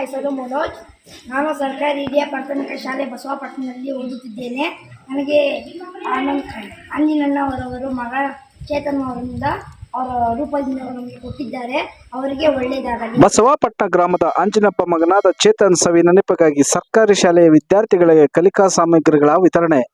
ಹೆಸರು ಮನೋಜ್. ನಾನು ಸರ್ಕಾರಿ ಹಿರಿಯ ಪ್ರಾಥಮಿಕ ಶಾಲೆ ಬಸವಪಟ್ಟಣದಲ್ಲಿ ಓದುತ್ತಿದ್ದೇನೆ. ನನಗೆ ಆನಂದ್ ಅಂಜಿನಣ್ಣವರವರು ಮಗ ಚೇತನ್ ಅವರಿಂದ ಅವರ ರೂಪದಿಂದ ನಮಗೆ ಕೊಟ್ಟಿದ್ದಾರೆ. ಅವರಿಗೆ ಒಳ್ಳೆಯದಾಗಲಿ. ಬಸವಾಪಟ್ಟಣ ಗ್ರಾಮದ ಅಂಜಿನಪ್ಪ ಮಗನಾದ ಚೇತನ್ ಸವಿ ನೆನಪಿಗಾಗಿ ಸರ್ಕಾರಿ ಶಾಲೆಯ ವಿದ್ಯಾರ್ಥಿಗಳಿಗೆ ಕಲಿಕಾ ಸಾಮಗ್ರಿಗಳ ವಿತರಣೆ.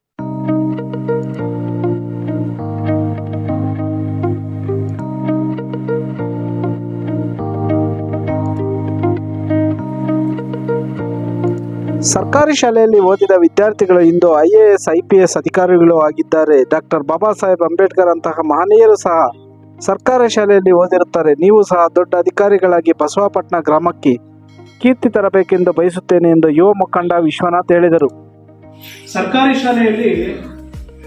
ಸರ್ಕಾರಿ ಶಾಲೆಯಲ್ಲಿ ಓದಿದ ವಿದ್ಯಾರ್ಥಿಗಳು ಇಂದು I A S I P S ಅಧಿಕಾರಿಗಳು ಆಗಿದ್ದಾರೆ. ಡಾಕ್ಟರ್ ಬಾಬಾ ಸಾಹೇಬ್ ಅಂಬೇಡ್ಕರ್ ಅಂತಹ ಮಹನೀಯರು ಸಹ ಸರ್ಕಾರಿ ಶಾಲೆಯಲ್ಲಿ ಓದಿರುತ್ತಾರೆ. ನೀವು ಸಹ ದೊಡ್ಡ ಅಧಿಕಾರಿಗಳಾಗಿ ಬಸವಾಪಟ್ಟಣ ಗ್ರಾಮಕ್ಕೆ ಕೀರ್ತಿ ತರಬೇಕೆಂದು ಬಯಸುತ್ತೇನೆ ಎಂದು ಯುವ ಮುಖಂಡ ವಿಶ್ವನಾಥ್ ಹೇಳಿದರು. ಸರ್ಕಾರಿ ಶಾಲೆಯಲ್ಲಿ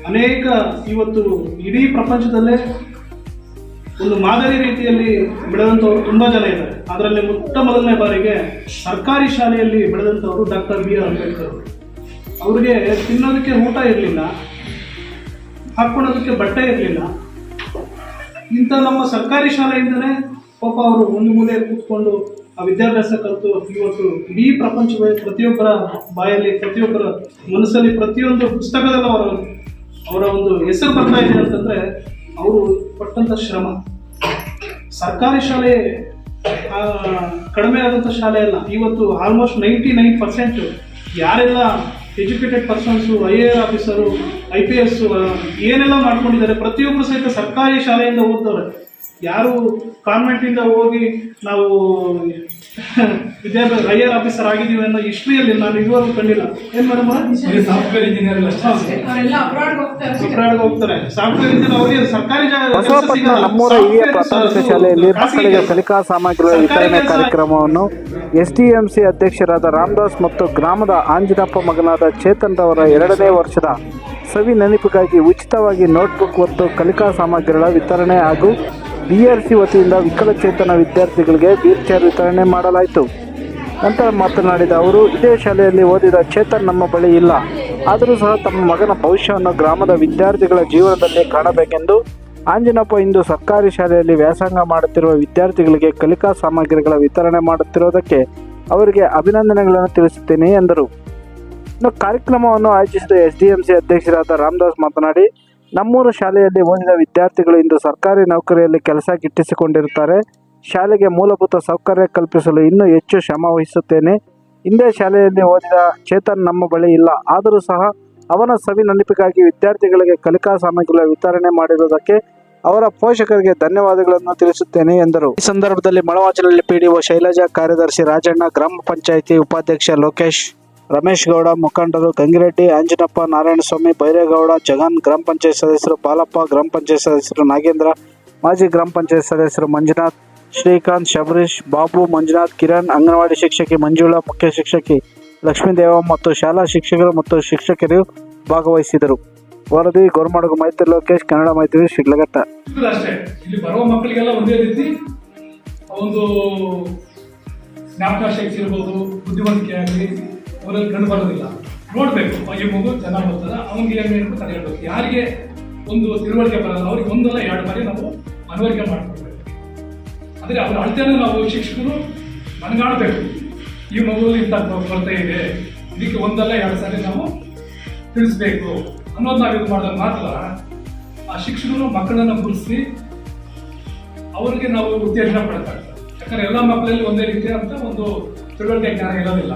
ಅನೇಕ ಇವತ್ತು ಇಡೀ ಪ್ರಪಂಚದಲ್ಲೇ ಒಂದು ಮಾದರಿ ರೀತಿಯಲ್ಲಿ ಬೆಳೆದಂಥವರು ತುಂಬ ಜನ ಇದ್ದಾರೆ ಅದರಲ್ಲಿ ಮೊಟ್ಟ ಮೊದಲನೇ ಬಾರಿಗೆ ಸರ್ಕಾರಿ ಶಾಲೆಯಲ್ಲಿ ಬೆಳೆದಂಥವರು ಡಾಕ್ಟರ್ ಬಿ ಆರ್ ಅಂಬೇಡ್ಕರ್ ಅವರು. ಅವ್ರಿಗೆ ತಿನ್ನೋದಕ್ಕೆ ಊಟ ಇರಲಿಲ್ಲ, ಹಾಕ್ಕೊಳ್ಳೋದಕ್ಕೆ ಬಟ್ಟೆ ಇರಲಿಲ್ಲ ಇಂಥ ನಮ್ಮ ಸರ್ಕಾರಿ ಶಾಲೆಯಿಂದನೇ ಪಾಪ ಅವರು ಒಂದು ಮೂಲೆ ಕೂತ್ಕೊಂಡು ಆ ವಿದ್ಯಾಭ್ಯಾಸ ಕಲಿತು, ಇವತ್ತು ಇಡೀ ಪ್ರಪಂಚದ ಪ್ರತಿಯೊಬ್ಬರ ಬಾಯಲ್ಲಿ, ಪ್ರತಿಯೊಬ್ಬರ ಮನಸ್ಸಲ್ಲಿ ಪ್ರತಿಯೊಂದು ಪುಸ್ತಕದಲ್ಲೂ ಅವರ ಅವರ ಒಂದು ಹೆಸರು ಬರ್ತಾ ಇದೆ ಅಂತಂದ್ರೆ ಅವರು ಪಟ್ಟಂತ ಶ್ರಮ. ಸರ್ಕಾರಿ ಶಾಲೆ ಕಡಿಮೆ ಆದಂಥ ಶಾಲೆ ಅಲ್ಲ, ಇವತ್ತು ಆಲ್ಮೋಸ್ಟ್ ನೈಂಟಿ ನೈನ್ ಪರ್ಸೆಂಟ್ ಯಾರೆಲ್ಲ educated persons I A R officer I P S ಏನೆಲ್ಲ ಮಾಡ್ಕೊಂಡಿದ್ದಾರೆ ಪ್ರತಿಯೊಬ್ಬರು ಸಹಿತ ಸರ್ಕಾರಿ ಶಾಲೆಯಿಂದ ಓದ್ತವ್ರೆ. ಯಾರು ಕಾನ್ವೆಂಟಿಂದ ಹೋಗಿ ನಾವು ವಿದ್ಯಾಭ್ಯಾಸ ಐ ಆರ್ ಆಫೀಸರ್ ಆಗಿದ್ದೀವಿ ಅನ್ನೋ ಹಿಸ್ಟ್ರಿಯಲ್ಲಿ ನಾನು ಇದುವರೆಗೂ ಕಂಡಿಲ್ಲ. ಏನ್ ಮೇಡಮ್ ಸಾಫ್ಟ್ವೇರ್ ಇಂಜಿನಿಯರ್ ಅಬ್ರಾಡ್ ಹೋಗ್ತಾರೆ. ಸಾಫ್ಟ್ವೇರ್ ಇಂಜಿನಿಯರ್ ಅವರಿಗೆ ಸರ್ಕಾರಿ ಬಸವಪಟ್ಟಣ ಸಿಗಲ್ಲ. ನಮ್ಮೂರ ಹಿರಿಯ ಪ್ರಾಥಮಿಕ ಶಾಲೆಯಲ್ಲಿ ಮಕ್ಕಳಿಗೆ. ಕಲಿಕಾ ಸಾಮಗ್ರಿಗಳ ವಿತರಣೆ ಕಾರ್ಯಕ್ರಮವನ್ನು ಸಿ ಅಧ್ಯಕ್ಷರಾದ ರಾಮದಾಸ್ ಮತ್ತು ಗ್ರಾಮದ ಆಂಜನಪ್ಪ ಮಗನಾದ ಚೇತನ್ ರವರ ಎರಡನೇ ವರ್ಷದ ಸವಿ ನೆನಪಿಗಾಗಿ ಉಚಿತವಾಗಿ ನೋಟ್ಬುಕ್ ಮತ್ತು ಕಲಿಕಾ ಸಾಮಗ್ರಿಗಳ ವಿತರಣೆ ಹಾಗೂ ಬಿಆರ್ಸಿ ವತಿಯಿಂದ ವಿಕಲಚೇತನ ವಿದ್ಯಾರ್ಥಿಗಳಿಗೆ ವೀಲ್ ಚೇರ್ ವಿತರಣೆ ಮಾಡಲಾಯಿತು. ನಂತರ ಮಾತನಾಡಿದ ಅವರು, ಇದೇ ಶಾಲೆಯಲ್ಲಿ ಓದಿದ ಚೇತನ್ ನಮ್ಮ ಬಳಿ ಇಲ್ಲ. ಆದರೂ ಸಹ ತಮ್ಮ ಮಗನ ಭವಿಷ್ಯವನ್ನು ಗ್ರಾಮದ ವಿದ್ಯಾರ್ಥಿಗಳ ಜೀವನದಲ್ಲಿ ಕಾಣಬೇಕೆಂದು ಆಂಜನಪ್ಪ ಇಂದು ಸರ್ಕಾರಿ ಶಾಲೆಯಲ್ಲಿ ವ್ಯಾಸಂಗ ಮಾಡುತ್ತಿರುವ ವಿದ್ಯಾರ್ಥಿಗಳಿಗೆ ಕಲಿಕಾ ಸಾಮಗ್ರಿಗಳ ವಿತರಣೆ ಮಾಡುತ್ತಿರುವುದಕ್ಕೆ ಅವರಿಗೆ ಅಭಿನಂದನೆಗಳನ್ನು ತಿಳಿಸುತ್ತೇನೆ ಎಂದರು. ಇನ್ನು ಕಾರ್ಯಕ್ರಮವನ್ನು ಆಯೋಜಿಸಿದ ಎಸ್ಡಿಎಂಸಿ ಅಧ್ಯಕ್ಷರಾದ ರಾಮದಾಸ್ ಮಾತನಾಡಿ ನಮ್ಮೂರು ಶಾಲೆಯಲ್ಲಿ ಓದಿದ ವಿದ್ಯಾರ್ಥಿಗಳು ಇಂದು ಸರ್ಕಾರಿ ನೌಕರಿಯಲ್ಲಿ ಕೆಲಸ ಗಿಟ್ಟಿಸಿಕೊಂಡಿರುತ್ತಾರೆ. ಶಾಲೆಗೆ ಮೂಲಭೂತ ಸೌಕರ್ಯ ಕಲ್ಪಿಸಲು ಇನ್ನೂ ಹೆಚ್ಚು ಶ್ರಮ ವಹಿಸುತ್ತೇನೆ. ಹಿಂದೆ ಶಾಲೆಯಲ್ಲಿ ಓದಿದ ಚೇತನ್ ನಮ್ಮ ಬಳಿ ಇಲ್ಲ. ಆದರೂ ಸಹ ಅವನ ಸವಿ ನೆನಪಿಗಾಗಿ ವಿದ್ಯಾರ್ಥಿಗಳಿಗೆ ಕಲಿಕಾ ಸಾಮಗ್ರಿಗಳ ವಿತರಣೆ ಮಾಡಿರುವುದಕ್ಕೆ ಅವರ ಪೋಷಕರಿಗೆ ಧನ್ಯವಾದಗಳನ್ನು ತಿಳಿಸುತ್ತೇನೆ ಎಂದರು. ಈ ಸಂದರ್ಭದಲ್ಲಿ ಮಳವಾಚಲಲ್ಲಿ ಪಿಡಿಒ ಶೈಲಜಾ ಕಾರ್ಯದರ್ಶಿ ರಾಜಣ್ಣ, ಗ್ರಾಮ ಪಂಚಾಯಿತಿ ಉಪಾಧ್ಯಕ್ಷ ಲೋಕೇಶ್ ರಮೇಶ್ ಗೌಡ, ಮುಖಂಡರು ಗಂಗಿರೆಡ್ಡಿ ಅಂಜನಪ್ಪ ನಾರಾಯಣಸ್ವಾಮಿ, ಬೈರೇಗೌಡ, ಜಗನ್ ಗ್ರಾಮ ಪಂಚಾಯತ್ ಸದಸ್ಯರು ಪಾಲಪ್ಪ ಗ್ರಾಮ ಪಂಚಾಯತ್ ಸದಸ್ಯರು ನಾಗೇಂದ್ರ, ಮಾಜಿ ಗ್ರಾಮ ಪಂಚಾಯತ್ ಸದಸ್ಯರು ಮಂಜುನಾಥ್, ಶ್ರೀಕಾಂತ್, ಶಬರೀಶ್, ಬಾಬು, ಮಂಜುನಾಥ್, ಕಿರಣ್, ಅಂಗನವಾಡಿ ಶಿಕ್ಷಕಿ ಮಂಜುಳಾ, ಮುಖ್ಯ ಶಿಕ್ಷಕಿ ಲಕ್ಷ್ಮೀದೇವ ಮತ್ತು ಶಾಲಾ ಶಿಕ್ಷಕರು ಮತ್ತು ಶಿಕ್ಷಕರು ಭಾಗವಹಿಸಿದರು. ವರದಿ, ಗೋರ್ಮಡಗು, ಮೈತ್ರಿ ಲೋಕೇಶ್, ಕನ್ನಡ ಮೈತ್ರಿ ಶಿಡ್ಲಘಟ್ಟ ಇಲ್ಲಿ ಬರುವ ಮಕ್ಕಳಿಗೆಲ್ಲ ಒಂದೇ ರೀತಿ ಒಂದು ಜ್ಞಾಪಕ ಶಕ್ತಿ ಇರ್ಬೋದು, ಬುದ್ಧಿವಂತಿಕೆ ಆಗಲಿ ಅವರಲ್ಲಿ ಕಂಡು ಬರೋದಿಲ್ಲ ನೋಡಬೇಕು. ಈ ಮಗು ಚೆನ್ನಾಗಿ ಬರ್ತದೆ ಅವನಿಗೆ ಏನು ಹೇಳ್ಬೇಕು ಅದು ಹೇಳ್ಬೇಕು ಯಾರಿಗೆ ಒಂದು ತಿಳುವಳಿಕೆ ಬರಲ್ಲ, ಅವ್ರಿಗೆ ಒಂದಲ್ಲ ಎರಡು ಬಾರಿ ನಾವು ಮನವರಿಕೆ ಮಾಡ್ಕೊಡ್ಬೇಕು ಆದರೆ ಅವ್ರ ಅಳತೆಯನ್ನು ನಾವು ಶಿಕ್ಷಕರು ಮನಗಾಣಬೇಕು. ಈ ಮಗುವಲ್ಲಿ ಇಂಥ ಕೊರತೆ ಇದೆ. ಇದಕ್ಕೆ ಒಂದಲ್ಲ ಎರಡು ಸಾರಿ ನಾವು ತಿಳಿಸ್ಬೇಕು. ಅನ್ನೋದು ನಾವು ಇದು ಮಾಡಿದಾಗ ಮಾತ್ರ ಆ ಶಿಕ್ಷಕರು ಮಕ್ಕಳನ್ನು ಗುರುಸಿ ಅವರಿಗೆ ನಾವು ಉತ್ತೇಜನ ಪಡ್ತಾ ಇರ್ತಾರೆ ಯಾಕಂದ್ರೆ ಎಲ್ಲ ಮಕ್ಕಳಲ್ಲಿ ಒಂದೇ ರೀತಿಯಾದಂಥ ಒಂದು ತಿಳುವಳಿಕೆ ಜ್ಞಾನ ಇರೋದಿಲ್ಲ.